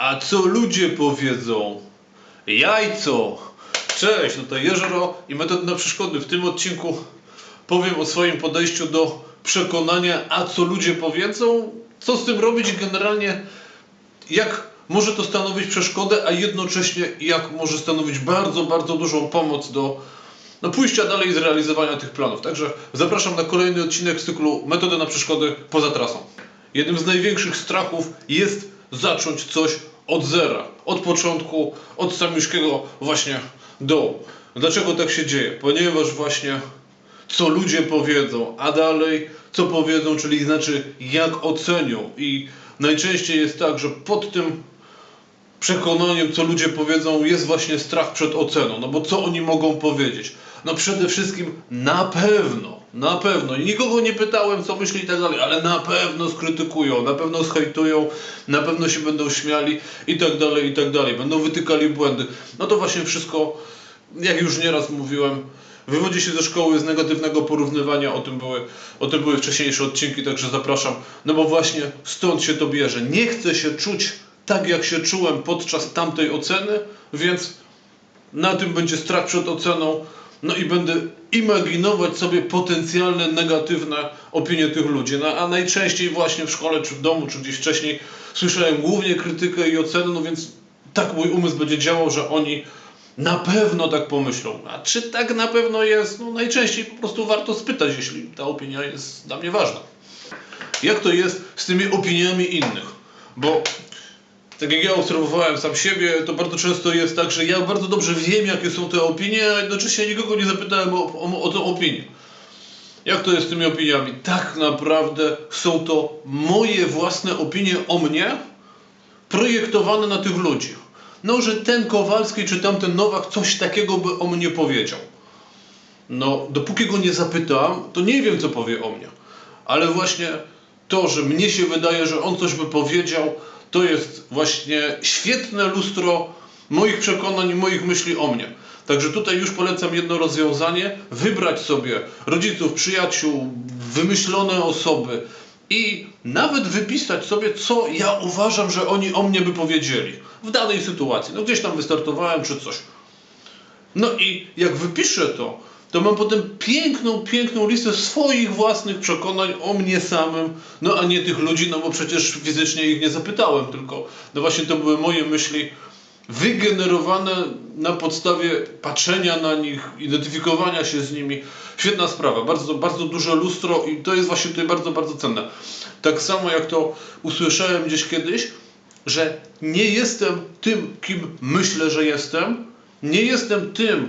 A co ludzie powiedzą? Jajco! Cześć, tutaj Jeżero i metody na przeszkody. W tym odcinku powiem o swoim podejściu do przekonania, a co ludzie powiedzą, co z tym robić generalnie jak może to stanowić przeszkodę, a jednocześnie jak może stanowić bardzo, bardzo dużą pomoc do no, pójścia dalej i zrealizowania tych planów. Także zapraszam na kolejny odcinek z cyklu Metody na przeszkody poza trasą. Jednym z największych strachów jest zacząć coś od zera, od początku, od samiuszkiego właśnie dołu. Dlaczego tak się dzieje? Ponieważ właśnie co ludzie powiedzą, a dalej co powiedzą, czyli znaczy jak ocenią. I najczęściej jest tak, że pod tym przekonaniem, co ludzie powiedzą, jest właśnie strach przed oceną. No bo co oni mogą powiedzieć? No przede wszystkim na pewno, na pewno. I nikogo nie pytałem, co myśli i tak dalej, ale na pewno skrytykują, na pewno zhejtują, na pewno się będą śmiali i tak dalej, i tak dalej. Będą wytykali błędy. No to właśnie wszystko, jak już nieraz mówiłem, wywodzi się ze szkoły z negatywnego porównywania, o tym były, o tym były wcześniejsze odcinki, także zapraszam. No bo właśnie stąd się to bierze. Nie chcę się czuć tak, jak się czułem podczas tamtej oceny, więc na tym będzie strach przed oceną. No i będę imaginować sobie potencjalne negatywne opinie tych ludzi. No, a najczęściej właśnie w szkole, czy w domu, czy gdzieś wcześniej słyszałem głównie krytykę i ocenę, no więc tak mój umysł będzie działał, że oni na pewno tak pomyślą. A czy tak na pewno jest? No najczęściej po prostu warto spytać, jeśli ta opinia jest dla mnie ważna. Jak to jest z tymi opiniami innych? Bo tak jak ja obserwowałem sam siebie, to bardzo często jest tak, że ja bardzo dobrze wiem, jakie są te opinie, a jednocześnie nikogo nie zapytałem o, o, o tę opinię. Jak to jest z tymi opiniami? Tak naprawdę są to moje własne opinie o mnie, projektowane na tych ludzi. No, że ten Kowalski czy tamten Nowak coś takiego by o mnie powiedział. No, dopóki go nie zapytam, to nie wiem, co powie o mnie. Ale właśnie to, że mnie się wydaje, że on coś by powiedział, to jest właśnie świetne lustro moich przekonań i moich myśli o mnie. Także tutaj już polecam jedno rozwiązanie: wybrać sobie rodziców, przyjaciół, wymyślone osoby i nawet wypisać sobie, co ja uważam, że oni o mnie by powiedzieli w danej sytuacji. No gdzieś tam wystartowałem czy coś. No i jak wypiszę to, to mam potem piękną, piękną listę swoich własnych przekonań o mnie samym, no a nie tych ludzi, no bo przecież fizycznie ich nie zapytałem, tylko no właśnie to były moje myśli wygenerowane na podstawie patrzenia na nich, identyfikowania się z nimi. Świetna sprawa, bardzo, bardzo duże lustro i to jest właśnie tutaj bardzo, bardzo cenne. Tak samo jak to usłyszałem gdzieś kiedyś, że nie jestem tym, kim myślę, że jestem, nie jestem tym,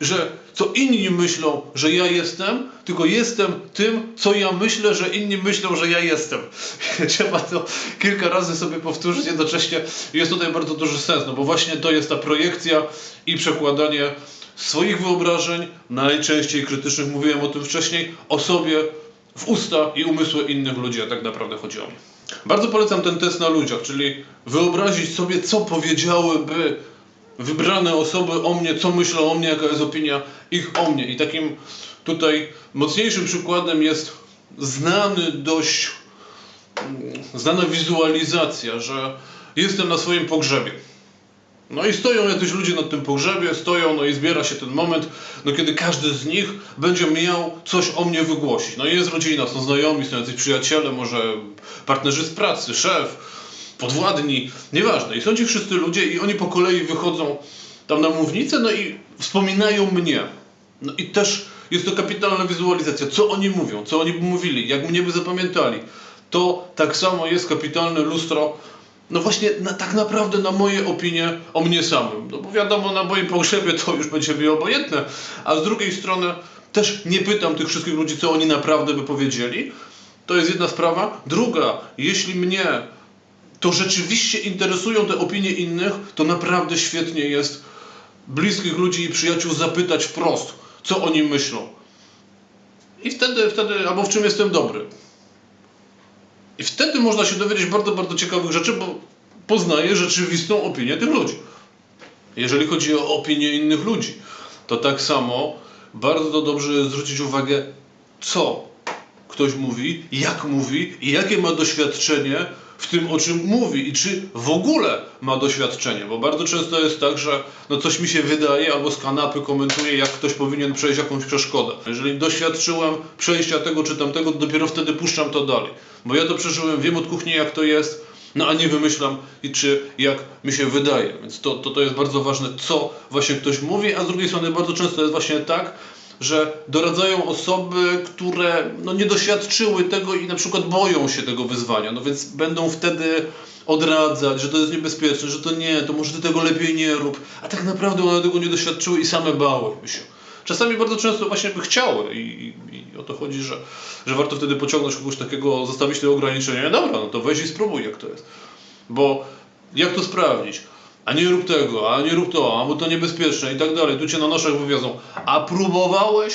że co inni myślą, że ja jestem, tylko jestem tym, co ja myślę, że inni myślą, że ja jestem. Trzeba to kilka razy sobie powtórzyć jednocześnie. Jest tutaj bardzo duży sens, no bo właśnie to jest ta projekcja i przekładanie swoich wyobrażeń, najczęściej krytycznych, mówiłem o tym wcześniej, o sobie w usta i umysły innych ludzi, a tak naprawdę chodzi o mnie. Bardzo polecam ten test na ludziach, czyli wyobrazić sobie, co powiedziałyby wybrane osoby o mnie, co myślą o mnie, jaka jest opinia ich o mnie. I takim tutaj mocniejszym przykładem jest znany dość, mm, znana wizualizacja, że jestem na swoim pogrzebie. No i stoją jacyś ludzie na tym pogrzebie, stoją, no i zbiera się ten moment, no kiedy każdy z nich będzie miał coś o mnie wygłosić. No i jest rodzina, są znajomi, są jacyś przyjaciele, może partnerzy z pracy, szef, podwładni, nieważne. I są ci wszyscy ludzie i oni po kolei wychodzą tam na mównicę, no i wspominają mnie. No i też jest to kapitalna wizualizacja, co oni mówią, co oni by mówili, jak mnie by zapamiętali. To tak samo jest kapitalne lustro, no właśnie na, tak naprawdę na moje opinie o mnie samym. No bo wiadomo, na moim pogrzebie to już będzie mi obojętne, a z drugiej strony też nie pytam tych wszystkich ludzi, co oni naprawdę by powiedzieli. To jest jedna sprawa. Druga, jeśli mnie to rzeczywiście interesują te opinie innych, to naprawdę świetnie jest bliskich ludzi i przyjaciół zapytać wprost, co oni myślą. I wtedy, wtedy, albo w czym jestem dobry. I wtedy można się dowiedzieć bardzo, bardzo ciekawych rzeczy, bo poznaje rzeczywistą opinię tych ludzi. Jeżeli chodzi o opinię innych ludzi, to tak samo bardzo dobrze jest zwrócić uwagę, co ktoś mówi, jak mówi i jakie ma doświadczenie w tym, o czym mówi i czy w ogóle ma doświadczenie, bo bardzo często jest tak, że no coś mi się wydaje albo z kanapy komentuję, jak ktoś powinien przejść jakąś przeszkodę. Jeżeli doświadczyłem przejścia tego czy tamtego, to dopiero wtedy puszczam to dalej, bo ja to przeżyłem, wiem od kuchni jak to jest, no a nie wymyślam i czy jak mi się wydaje, więc to, to, to jest bardzo ważne, co właśnie ktoś mówi, a z drugiej strony bardzo często jest właśnie tak, że doradzają osoby, które no, nie doświadczyły tego i na przykład boją się tego wyzwania, no więc będą wtedy odradzać, że to jest niebezpieczne, że to nie, to może ty tego lepiej nie rób, a tak naprawdę one tego nie doświadczyły i same bałyby się. Czasami bardzo często właśnie by chciały i, i, o to chodzi, że, że warto wtedy pociągnąć kogoś takiego, zostawić te ograniczenia. Dobra, no to weź i spróbuj jak to jest. Bo jak to sprawdzić? A nie rób tego, a nie rób to, a bo to niebezpieczne i tak dalej. Tu cię na noszach wywiozą. A próbowałeś?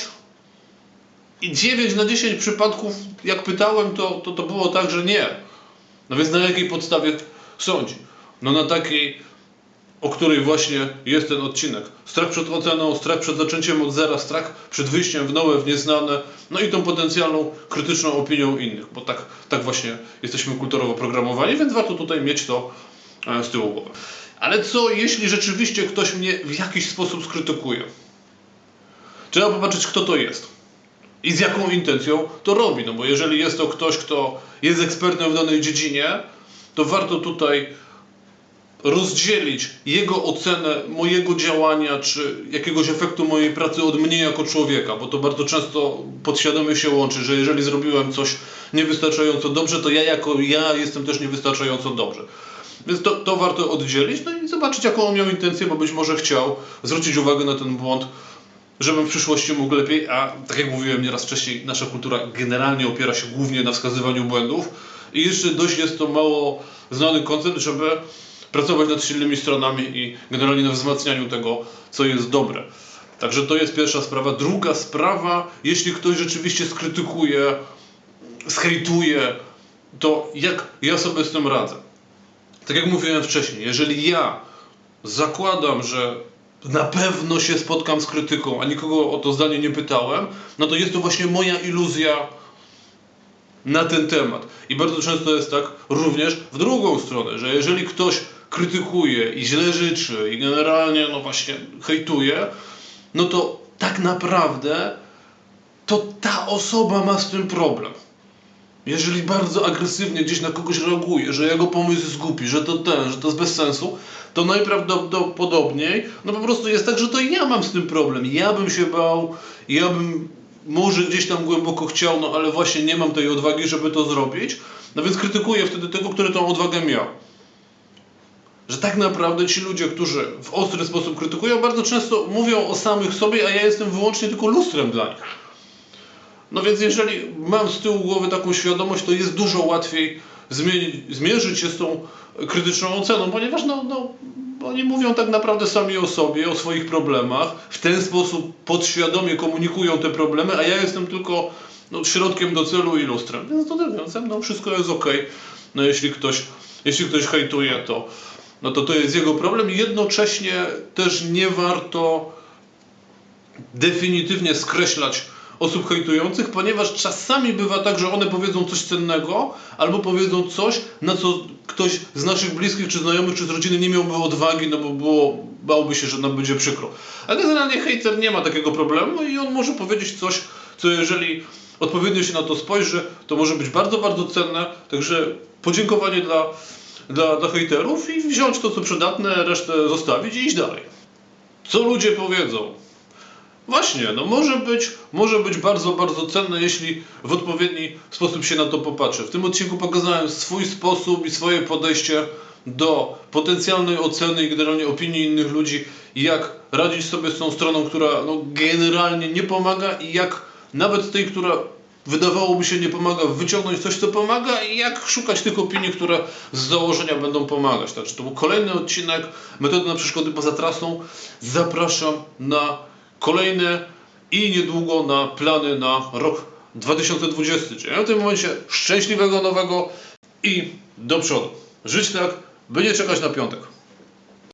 I 9 na 10 przypadków, jak pytałem, to, to, to było tak, że nie. No więc na jakiej podstawie sądzi? No na takiej, o której właśnie jest ten odcinek. Strach przed oceną, strach przed zaczęciem od zera, strach przed wyjściem w nowe, w nieznane, no i tą potencjalną krytyczną opinią innych, bo tak, tak właśnie jesteśmy kulturowo programowani, więc warto tutaj mieć to e, z tyłu głowy. Ale co jeśli rzeczywiście ktoś mnie w jakiś sposób skrytykuje? Trzeba popatrzeć, kto to jest i z jaką intencją to robi. No bo jeżeli jest to ktoś, kto jest ekspertem w danej dziedzinie, to warto tutaj rozdzielić jego ocenę mojego działania czy jakiegoś efektu mojej pracy od mnie jako człowieka, bo to bardzo często podświadomie się łączy, że jeżeli zrobiłem coś niewystarczająco dobrze, to ja jako ja jestem też niewystarczająco dobrze. Więc to, to warto oddzielić no i zobaczyć, jaką on miał intencję, bo być może chciał zwrócić uwagę na ten błąd, żebym w przyszłości mógł lepiej, a tak jak mówiłem nieraz wcześniej, nasza kultura generalnie opiera się głównie na wskazywaniu błędów i jeszcze dość jest to mało znany koncept, żeby pracować nad silnymi stronami i generalnie na wzmacnianiu tego, co jest dobre. Także to jest pierwsza sprawa. Druga sprawa, jeśli ktoś rzeczywiście skrytykuje, zhejtuje, to jak ja sobie z tym radzę? Tak jak mówiłem wcześniej, jeżeli ja zakładam, że na pewno się spotkam z krytyką, a nikogo o to zdanie nie pytałem, no to jest to właśnie moja iluzja na ten temat. I bardzo często jest tak również w drugą stronę, że jeżeli ktoś krytykuje i źle życzy i generalnie no właśnie hejtuje, no to tak naprawdę to ta osoba ma z tym problem. Jeżeli bardzo agresywnie gdzieś na kogoś reaguje, że jego pomysł jest głupi, że to ten, że to jest bez sensu, to najprawdopodobniej no po prostu jest tak, że to ja mam z tym problem. Ja bym się bał, ja bym może gdzieś tam głęboko chciał, no ale właśnie nie mam tej odwagi, żeby to zrobić. No więc krytykuję wtedy tego, który tą odwagę miał. Że tak naprawdę ci ludzie, którzy w ostry sposób krytykują, bardzo często mówią o samych sobie, a ja jestem wyłącznie tylko lustrem dla nich. No więc jeżeli mam z tyłu głowy taką świadomość, to jest dużo łatwiej zmierzyć się z tą krytyczną oceną, ponieważ no, no, oni mówią tak naprawdę sami o sobie, o swoich problemach, w ten sposób podświadomie komunikują te problemy, a ja jestem tylko no, środkiem do celu i lustrem. Więc to ze mną wszystko jest ok. No jeśli ktoś, jeśli ktoś hejtuje, to, no to to jest jego problem jednocześnie też nie warto definitywnie skreślać osób hejtujących, ponieważ czasami bywa tak, że one powiedzą coś cennego, albo powiedzą coś, na co ktoś z naszych bliskich, czy znajomych, czy z rodziny nie miałby odwagi, no bo było, bałby się, że nam będzie przykro. A generalnie hejter nie ma takiego problemu i on może powiedzieć coś, co jeżeli odpowiednio się na to spojrzy, to może być bardzo, bardzo cenne. Także podziękowanie dla, dla, dla hejterów i wziąć to, co przydatne, resztę zostawić i iść dalej. Co ludzie powiedzą? Właśnie, no może być, może być bardzo, bardzo cenne, jeśli w odpowiedni sposób się na to popatrzy. W tym odcinku pokazałem swój sposób i swoje podejście do potencjalnej oceny i generalnie opinii innych ludzi, jak radzić sobie z tą stroną, która no, generalnie nie pomaga i jak nawet tej, która wydawałoby się nie pomaga, wyciągnąć coś, co pomaga i jak szukać tych opinii, które z założenia będą pomagać. Także to był kolejny odcinek Metody na przeszkody poza trasą. Zapraszam na kolejne i niedługo na plany na rok 2020. Czyli w tym momencie szczęśliwego nowego i do przodu. Żyć tak, by nie czekać na piątek.